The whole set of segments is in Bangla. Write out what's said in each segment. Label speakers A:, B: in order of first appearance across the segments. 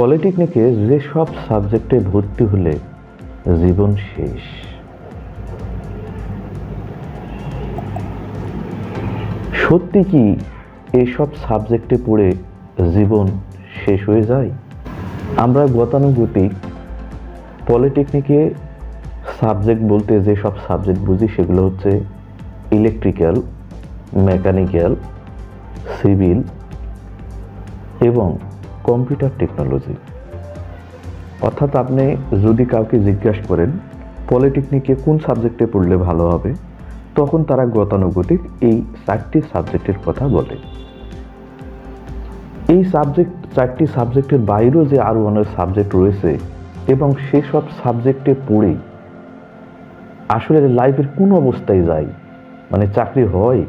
A: পলিটেকনিকে যেসব সাবজেক্টে ভর্তি হলে জীবন শেষ। সত্যি কি এইসব সাবজেক্টে পড়ে জীবন শেষ হয়ে যায়? আমরা গতানুগতিক পলিটেকনিকে সাবজেক্ট বলতে যেসব সাবজেক্ট বুঝি সেগুলো হচ্ছে ইলেকট্রিক্যাল মেকানিক্যাল সিভিল এবং কম্পিউটার টেকনোলজি। অর্থাৎ আপনি যদি কাউকে জিজ্ঞাসা করেন, পলিটেকনিকে কোন সাবজেক্টে পড়লে ভালো হবে, তখন তারা গতানুগতিক এই চারটি সাবজেক্টের কথা বলে। এই সাবজেক্ট, চারটি সাবজেক্টের বাইরেও যে আরও অনেক সাবজেক্ট রয়েছে এবং সেসব সাবজেক্টে পড়ে আসলে লাইফের কোন অবস্থায় যায় মানে চাকরি হয়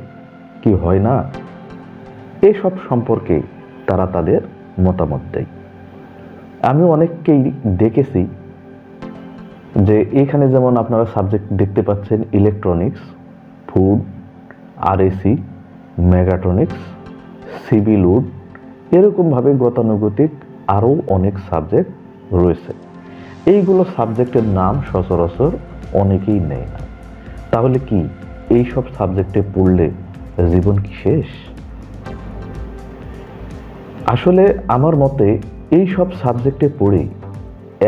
A: কি হয় না, এসব সম্পর্কে তারা তাদের মতামত দেয়। আমি অনেককেই দেখেছি যে এখানে যেমন আপনারা সাবজেক্ট দেখতে পাচ্ছেন electronics food R A C mechatronics civil wood এরকমভাবে গতানুগতিক আরও অনেক সাবজেক্ট রয়েছে। এইগুলো সাবজেক্টের নাম সচরাচর অনেকেই নেয় না। তাহলে কি এই সব সাবজেক্টে পড়লে জীবন কি শেষ? আসলে আমার মতে এই সব সাবজেক্টে পড়ে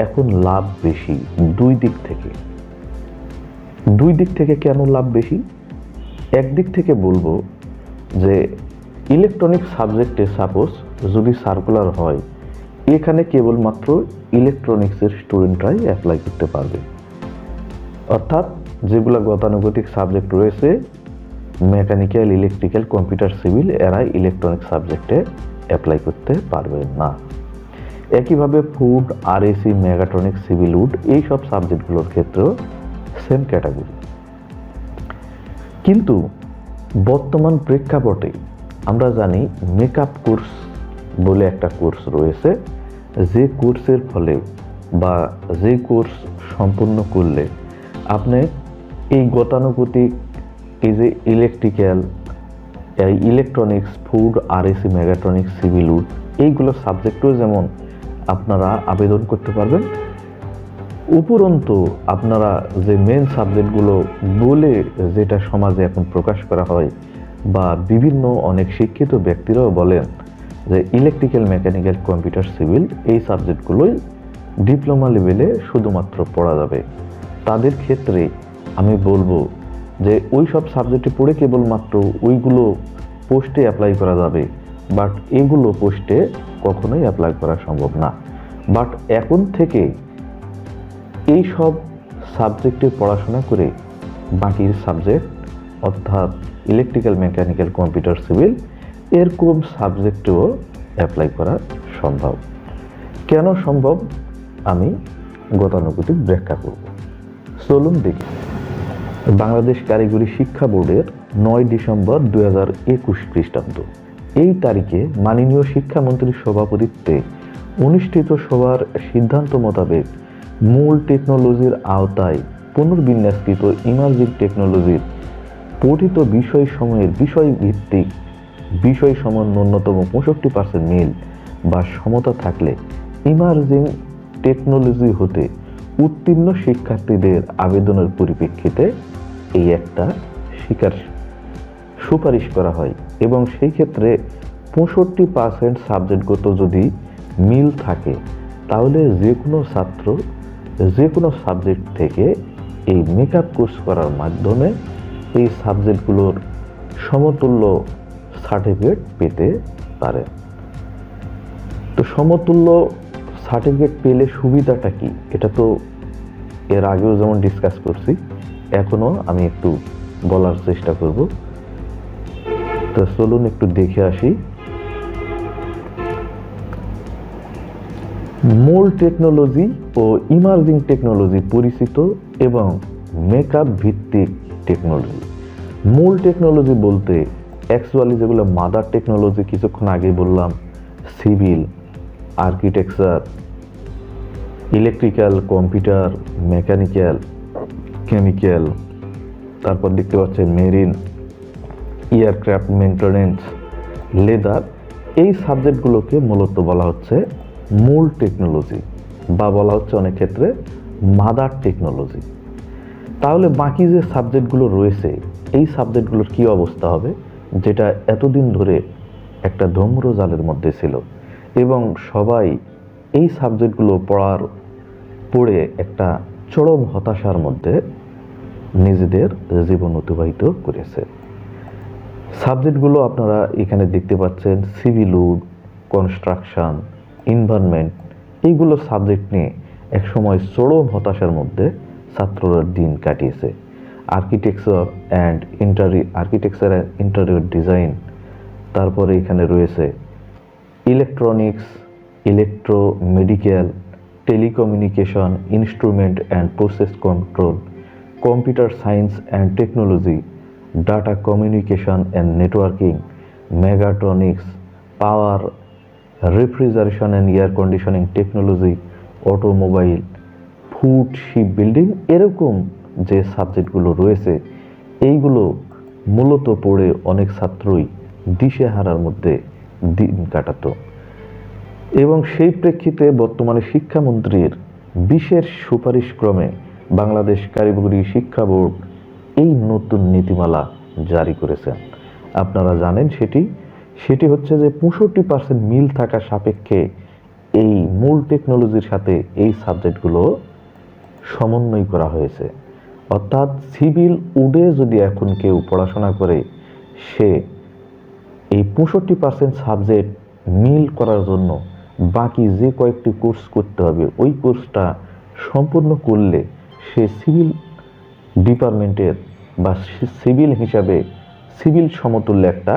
A: এখন লাভ বেশি দুই দিক থেকে। দুই দিক থেকে কেন লাভ বেশি? একদিক থেকে বলব যে ইলেকট্রনিক সাবজেক্টে সাপোজ যদি সার্কুলার হয়, এখানে কেবলমাত্র ইলেকট্রনিক্সের স্টুডেন্টরাই অ্যাপ্লাই করতে পারবে। অর্থাৎ যেগুলো গতানুগতিক সাবজেক্ট রয়েছে মেকানিক্যাল ইলেকট্রিক্যাল কম্পিউটার সিভিল এরা ইলেকট্রনিক সাবজেক্টে অ্যাপ্লাই করতে পারবেন না। একইভাবে food R A C mechatronic civil wood এই সব সাবজেক্টগুলোর ক্ষেত্রেও সেম ক্যাটাগরি কিন্তু বর্তমান প্রেক্ষাপটে আমরা জানি মেকআপ কোর্স বলে একটা কোর্স রয়েছে। যে কোর্সের ফলে বা যে কোর্স সম্পূর্ণ করলে আপনি এই গতানুগতিক, এই যে electrical electronics food R A C mechatronics civil wood এইগুলো সাবজেক্টও যেমন আপনারা আবেদন করতে পারবেন, উপরন্তু আপনারা যে মেন সাবজেক্টগুলো বলে যেটা সমাজে এখন প্রকাশ করা হয় বা বিভিন্ন অনেক শিক্ষিত ব্যক্তিরাও বলেন যে ইলেকট্রিক্যাল মেকানিক্যাল কম্পিউটার সিভিল এই সাবজেক্টগুলোই ডিপ্লোমা লেভেলে শুধুমাত্র পড়া যাবে। তাদের ক্ষেত্রে আমি বলব যে ওই সব সাবজেক্টে পড়ে কেবলমাত্র ওইগুলো পোস্টে অ্যাপ্লাই করা যাবে বাট এগুলো পোস্টে কখনোই অ্যাপ্লাই করা সম্ভব না। বাট এখন থেকে এই সব সাবজেক্টে পড়াশোনা করে বাকির সাবজেক্ট অর্থাৎ ইলেকট্রিক্যাল মেকানিক্যাল কম্পিউটার সিভিল এরকম সাবজেক্টেও অ্যাপ্লাই করা সম্ভব। কেন সম্ভব? আমি গতানুগতিক ব্যাখ্যা করব। চলুন দেখি। বাংলাদেশ কারিগরি শিক্ষা বোর্ডের নয় ডিসেম্বর দু হাজার একুশ খ্রিস্টাব্দ এই তারিখে মাননীয় শিক্ষামন্ত্রীর সভাপতিত্বে অনুষ্ঠিত সভার সিদ্ধান্ত মোতাবেক মূল টেকনোলজির আওতায় পুনর্বিন্যাসকৃত ইমার্জিং টেকনোলজির পঠিত বিষয় সময়ের বিষয়ভিত্তিক বিষয় সমান ন্যূনতম পঁয়ষট্টি পার্সেন্ট মিল বা সমতা থাকলে ইমার্জিং টেকনোলজি হতে উত্তীর্ণ শিক্ষার্থীদের আবেদনের পরিপ্রেক্ষিতে এই একটা শিকার সুপারিশ করা হয় এবং সেই ক্ষেত্রে পঁয়ষট্টি পার্সেন্ট সাবজেক্টগত যদি মিল থাকে, তাহলে যে কোনো ছাত্র যে কোনো সাবজেক্ট থেকে এই মেকআপ কোর্স করার মাধ্যমে এই সাবজেক্টগুলোর সমতুল্য সার্টিফিকেট পেতে পারে। তো সমতুল্য সার্টিফিকেট পেলে সুবিধাটা কি? এটা তো এর আগেও যেমন ডিসকাস করছি, এখনও আমি একটু বলার চেষ্টা করব। তো চলুন একটু দেখে আসি। মূল টেকনোলজি ও ইমার্জিং টেকনোলজি পরিচিত এবং মেকআপ ভিত্তিক টেকনোলজি মূল টেকনোলজি বলতে অ্যাকচুয়ালি যেগুলো মাদার টেকনোলজি কিছুক্ষণ আগে বললাম civil architecture electrical computer mechanical chemical তারপর দেখতে পাচ্ছেন মেরিন এয়ারক্রাফট মেনটেনেন্স লেদার এই সাবজেক্টগুলোকে মূলত বলা হচ্ছে মূল টেকনোলজি বা বলা হচ্ছে অনেক ক্ষেত্রে মাদার টেকনোলজি তাহলে বাকি যে সাবজেক্টগুলো রয়েছে, এই সাবজেক্টগুলোর কি অবস্থা হবে? যেটা এতদিন ধরে একটা ধূম্র জালের মধ্যে ছিল এবং সবাই এই সাবজেক্টগুলো পড়ার পড়ে একটা চরম হতাশার মধ্যে নিজেদের জীবন অতিবাহিত করেছে। সাবজেক্টগুলো আপনারা এখানে দেখতে পাচ্ছেন সিভিল উড কনস্ট্রাকশন এনভায়রনমেন্ট এইগুলো সাবজেক্ট নিয়ে একসময় চরম হতাশার মধ্যে ছাত্ররা দিন কাটিয়েছে। Architecture and interior architecture and interior design তারপরে এখানে রয়েছে electronics electro medical telecommunication, instrument and process control, computer science and technology, data communication and networking, mechatronics, power, refrigeration and air conditioning technology, automobile, food ship building এরকম যে সাবজেক্টগুলো রয়েছে, এইগুলো মূলত পড়ে অনেক ছাত্রই দিশেহারার মধ্যে দিন কাটাতো। এবং সেই প্রেক্ষিতে বর্তমানে শিক্ষামন্ত্রীর বিশেষ সুপারিশ ক্রমে বাংলাদেশ কারিগরি শিক্ষা বোর্ড এই নতুন নীতিমালা জারি করেছেন। আপনারা জানেন সেটি। সেটি হচ্ছে যে পঁয়ষট্টি পার্সেন্ট মিল থাকা সাপেক্ষে এই মূল টেকনোলজির সাথে এই সাবজেক্টগুলো সমন্বয় করা হয়েছে। অর্থাৎ সিভিল উডে যদি এখন কেউ পড়াশোনা করে, সে এই পঁয়ষট্টি পার্সেন্ট সাবজেক্ট মিল করার জন্য বাকি যে কয়েকটি কোর্স করতে হবে, ওই কোর্সটা সম্পূর্ণ করলে সে সিভিল ডিপার্টমেন্টের বা সিভিল হিসাবে সিভিল সমতুল্য একটা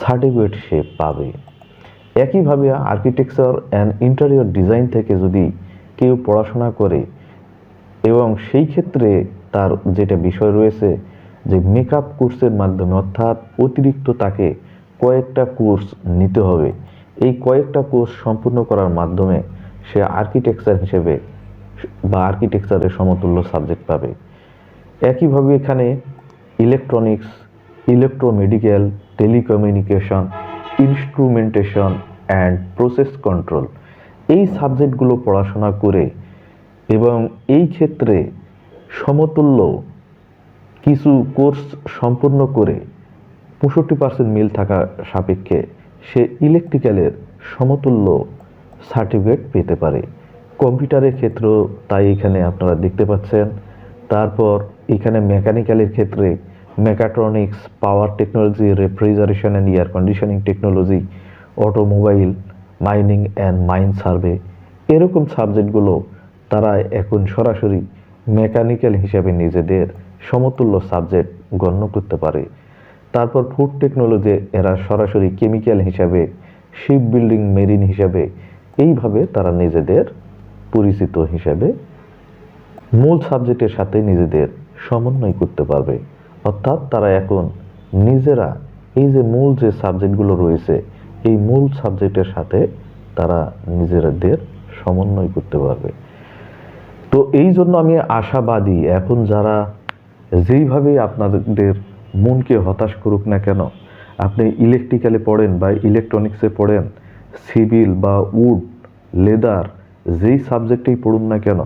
A: সার্টিফিকেট সে পাবে। একইভাবে আর্কিটেকচার অ্যান্ড ইন্টেরিয়র ডিজাইন থেকে যদি কেউ পড়াশোনা করে এবং সেই ক্ষেত্রে তার যেটা বিষয় রয়েছে যে মেকআপ কোর্সের মাধ্যমে অর্থাৎ অতিরিক্ত তাকে কয়েকটা কোর্স নিতে হবে এই কয়েকটা কোর্স সম্পূর্ণ করার মাধ্যমে সে আর্কিটেকচার হিসেবে বা আর্কিটেকচারের সমতুল্য সাবজেক্ট পাবে। একইভাবে এখানে electronics electromedical telecommunication instrumentation and process control এই সাবজেক্টগুলো পড়াশোনা করে এবং এই ক্ষেত্রে সমতুল্য কিছু কোর্স সম্পূর্ণ করে পঁয়ষট্টি পার্সেন্ট মিল থাকা সাপেক্ষে ইলেকট্রিক্যালের সমতুল্য সার্টিফিকেট পেতে পারে। কম্পিউটারের ক্ষেত্রেও তাই এখানে আপনারা দেখতে পাচ্ছেন। তারপর এখানে মেকানিক্যালের ক্ষেত্রে mechatronics, power technology, refrigeration and air conditioning technology, automobile, mining and mine survey এরকম সাবজেক্টগুলো তারা এখন সরাসরি মেকানিক্যাল হিসাবে নিজেদের সমতুল্য সাবজেক্ট গণ্য করতে পারে। তারপর ফুড টেকনোলজি এরা সরাসরি কেমিক্যাল হিসাবে শিপ বিল্ডিং মেরিন হিসাবে, এইভাবে তারা নিজেদের পরিচিত হিসাবে মূল সাবজেক্টের সাথে নিজেদের সমন্বয় করতে পারবে। অর্থাৎ তারা এখন নিজেরা এই যে মূল যে সাবজেক্টগুলো রয়েছে, এই মূল সাবজেক্টের সাথে তারা নিজেদের সমন্বয় করতে পারবে। তো এই জন্য আমি আশাবাদী, এখন যারা যেইভাবে আপনাদের মনকে হতাশ করুক না কেন, আপনি ইলেকট্রিক্যালে পড়েন বা ইলেকট্রনিক্সে পড়েন সিভিল বা উড লেদার যেই সাবজেক্টেই পড়ুন না কেন,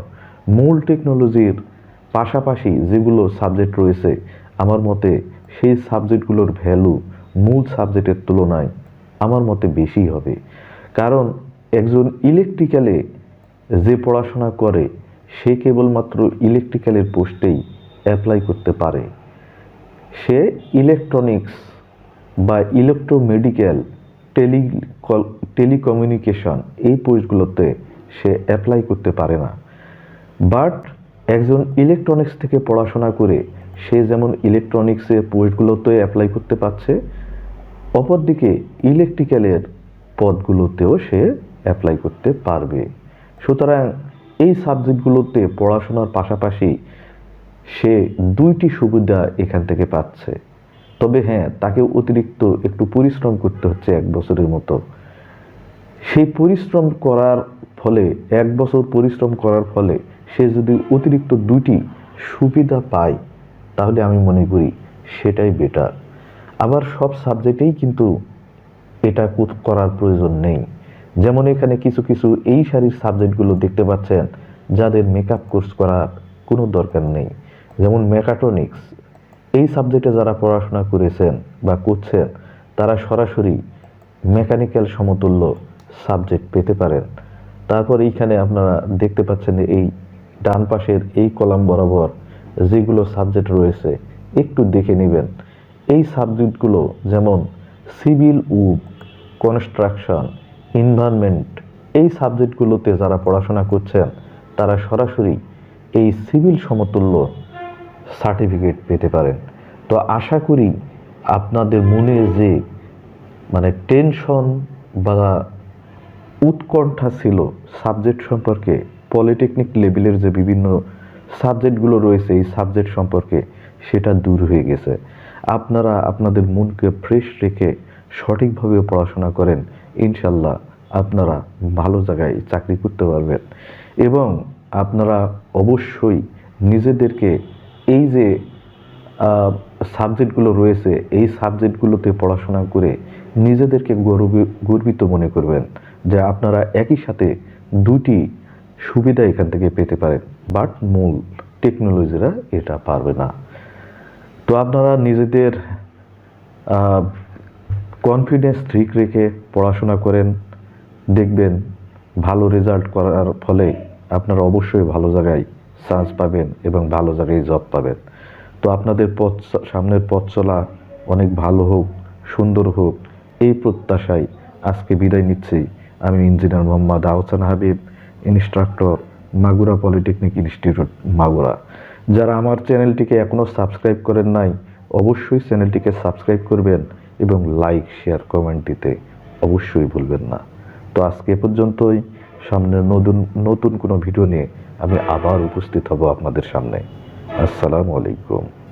A: মূল টেকনোলজির পাশাপাশি যেগুলো সাবজেক্ট রয়েছে, আমার মতে সেই সাবজেক্টগুলোর ভ্যালু মূল সাবজেক্টের তুলনায় আমার মতে বেশি হবে। কারণ একজন ইলেকট্রিক্যালে যে পড়াশোনা করে, সে কেবলমাত্র ইলেকট্রিক্যালের পোস্টেই অ্যাপ্লাই করতে পারে। সে ইলেকট্রনিক্স বা ইলেকট্রোমেডিক্যাল টেলি টেলিকমিউনিকেশন এই পোস্টগুলোতে সে অ্যাপ্লাই করতে পারে না। বাট একজন ইলেকট্রনিক্স থেকে পড়াশোনা করে সে যেমন ইলেকট্রনিক্সের পোস্টগুলোতে অ্যাপ্লাই করতে পারছে, অপরদিকে ইলেকট্রিক্যালের পদগুলোতেও সে অ্যাপ্লাই করতে পারবে। সুতরাং এই সাবজেক্টগুলোতে পড়াশোনার পাশাপাশি সে দুইটি সুবিধা এখান থেকে পাচ্ছে। তবে হ্যাঁ তাকে অতিরিক্ত একটু পরিশ্রম করতে হচ্ছে এক বছরের মতো। সেই পরিশ্রম করার ফলে, এক বছর পরিশ্রম করার ফলে সে যদি অতিরিক্ত দুইটি সুবিধা পায়, তাহলে আমি মনে করি সেটাই বেটার আবার সব সাবজেক্টেই কিন্তু এটা করার প্রয়োজন নেই। যেমন এখানে কিছু কিছু এই সারির সাবজেক্টগুলো দেখতে পাচ্ছেন, যাদের মেকআপ কোর্স করার কোনো দরকার নেই। যেমন মেকাট্রনিক্স, এই সাবজেক্টে যারা পড়াশোনা করেছেন বা করছেন, তারা সরাসরি মেকানিক্যাল সমতুল্য সাবজেক্ট পেতে পারেন। তারপর এইখানে আপনারা দেখতে পাচ্ছেন এই ডান পাশের এই কলাম বরাবর যেগুলো সাবজেক্ট রয়েছে, একটু দেখে নেবেন। এই সাবজেক্টগুলো যেমন সিভিল উড কনস্ট্রাকশন এনভায়রনমেন্ট এই সাবজেক্টগুলোতে যারা পড়াশোনা করছেন, তারা সরাসরি এই সিভিল সমতুল্য সার্টিফিকেট পেতে পারেন। তো আশা করি আপনাদের মনে যে মানে টেনশন বা উৎকণ্ঠা ছিল সাবজেক্ট সম্পর্কে পলিটেকনিক লেভেলের যে বিভিন্ন সাবজেক্টগুলো রয়েছে, এই সাবজেক্ট সম্পর্কে সেটা দূর হয়ে গেছে। আপনারা আপনাদের মনকে ফ্রেশ রেখে সঠিকভাবে পড়াশোনা করেন ইনশাল্লাহ আপনারা ভালো জায়গায় চাকরি করতে পারবেন। এবং আপনারা অবশ্যই নিজেদেরকে এই যে সাবজেক্টগুলো রয়েছে, এই সাবজেক্টগুলোতে পড়াশোনা করে নিজেদেরকে গর্ব- গর্বিত মনে করবেন যে আপনারা একই সাথে দুটি সুবিধা এখান থেকে পেতে পারেন বাট মূল টেকনোলজিরা এটা পারবে না। তো আপনারা নিজেদের কনফিডেন্স ঠিক রেখে পড়াশোনা করেন, দেখবেন ভালো রেজাল্ট করার ফলে আপনারা অবশ্যই ভালো জায়গায় চান্স পাবেন এবং ভালো জায়গায় জব পাবেন। তো আপনাদের পথ সামনের পথ চলা অনেক ভালো হোক, সুন্দর হোক, এই প্রত্যাশায় আজকে বিদায় নিচ্ছি। আমি engineer Mohammad Ahsan Habib, instructor, Magura polytechnic institute, Magura. যারা আমার চ্যানেলটিকে এখনও সাবস্ক্রাইব করেন নাই, অবশ্যই চ্যানেলটিকে সাবস্ক্রাইব করবেন এবং লাইক, শেয়ার, কমেন্ট দিতে অবশ্যই ভুলবেন না। তো আজকে পর্যন্তই। সামনের নতুন নতুন কোনো ভিডিও নিয়ে আমি আবার উপস্থিত হব আপনাদের সামনে। আসসালামু আলাইকুম।